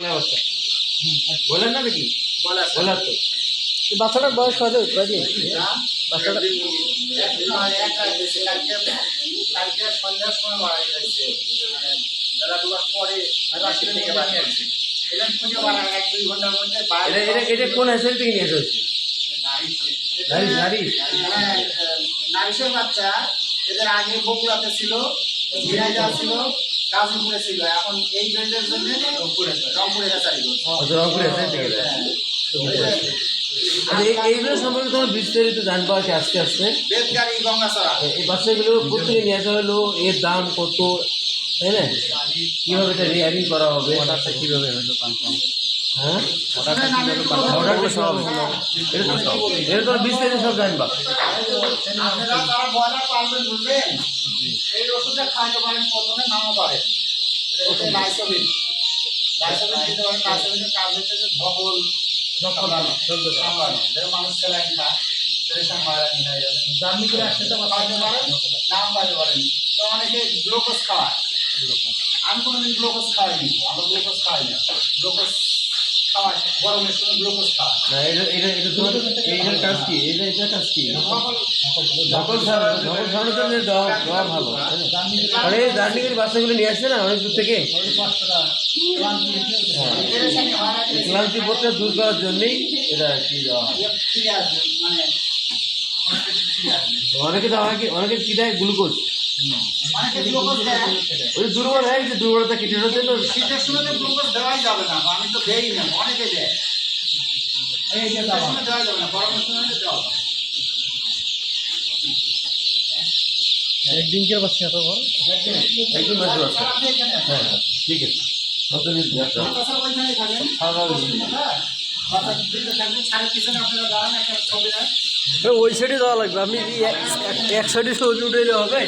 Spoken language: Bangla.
অবস্থা বলেন না নাকি বলার তো। বাচ্চাটার বয়স কত কয়দিন বাচ্চাটা এটা এটা এটা কোন হ্যাসেল থেকে নিয়ে এসেছে? নারী নারী নারিশের বাচ্চা। এদের আগে বগুড়াতে ছিল ঝিনাইদা ছিল। গাজীপুরে ছিল এখন এই ব্র্যান্ডের জন্য রংপুরে রংপুরে চারি রংপুরে দেয়। আচ্ছা, এই- এইগুলো সম্পর্কে তোমার বিস্তারিত জানব আর কি আস্তে আস্তে। বেদগাড়ি গঙ্গাছড়া। এই বাচ্চাগুলো কোথেকে নিয়ে আসা হলো? এর দাম কত? তাই না? কীভাবে এটা রেয়ারিং করা হবে? কীভাবে হলো হ্যাঁ অর্ডারটা সব এটা তো এটা তো বিস্তারিত সব জানবা এই ওষুধটা খাইতে পারেন প্রথমে নামও পারেন লাইসোবিন লাইসোবিন দিতে পারেন লাইসোবিনের কাজ হচ্ছে যে ধবল মানুষ স্যালাইন খায়। প্রেশার মারানি হয়ে যাবে জার্নি করে একসাথে খাইতে পারেন নাম পাইতে পারেন তো অনেকে গ্লুকোজ খাওয়ায় আমি কোনোদিন গ্লুকোজ খাইনি। আমরা গ্লুকোজ খাই না। গ্লুকোজ খাওয়াই গরমের সময় গ্লুকোজ খাওয়াই না এটা এটা এটা তোমার এইটার কাজ কি? এটা কাজ কি? ধবল নকল সারানোর জন্য দেওয়া দেওয়া ভালো দার্জিলিংয়ের বাচ্চাগুলো নিয়ে আসছে না অনেক দূর থেকে? হয় ক্লান্তি বোধটা দূর করার জন্যই এটা কি দেওয়া হয়। মানে অনেকে আসবে অনেকে হয় কি দেয়? গ্লুকোজ। ওই দুর্বল হয়ে গেছে দুর্বলতা কেটে জন্য শীতের সময় তো গ্লুকোজ দেওয়াই যাবে না আমি তো দেই না অনেকে দেয়। দেওয়া যাবে না গরমের সময় দেওয়া যাবে একদিনকের বাচ্চা এত বাচ্চা। আপনি এখানে আসেন। হ্যাঁ হ্যাঁ ঠিক আছে। নতুন। হ্যাঁ ছবি নেন ওই সাইডে যাওয়া লাগবে। আপনি কি এক- এক সাইডে সহজে উঠে হবে?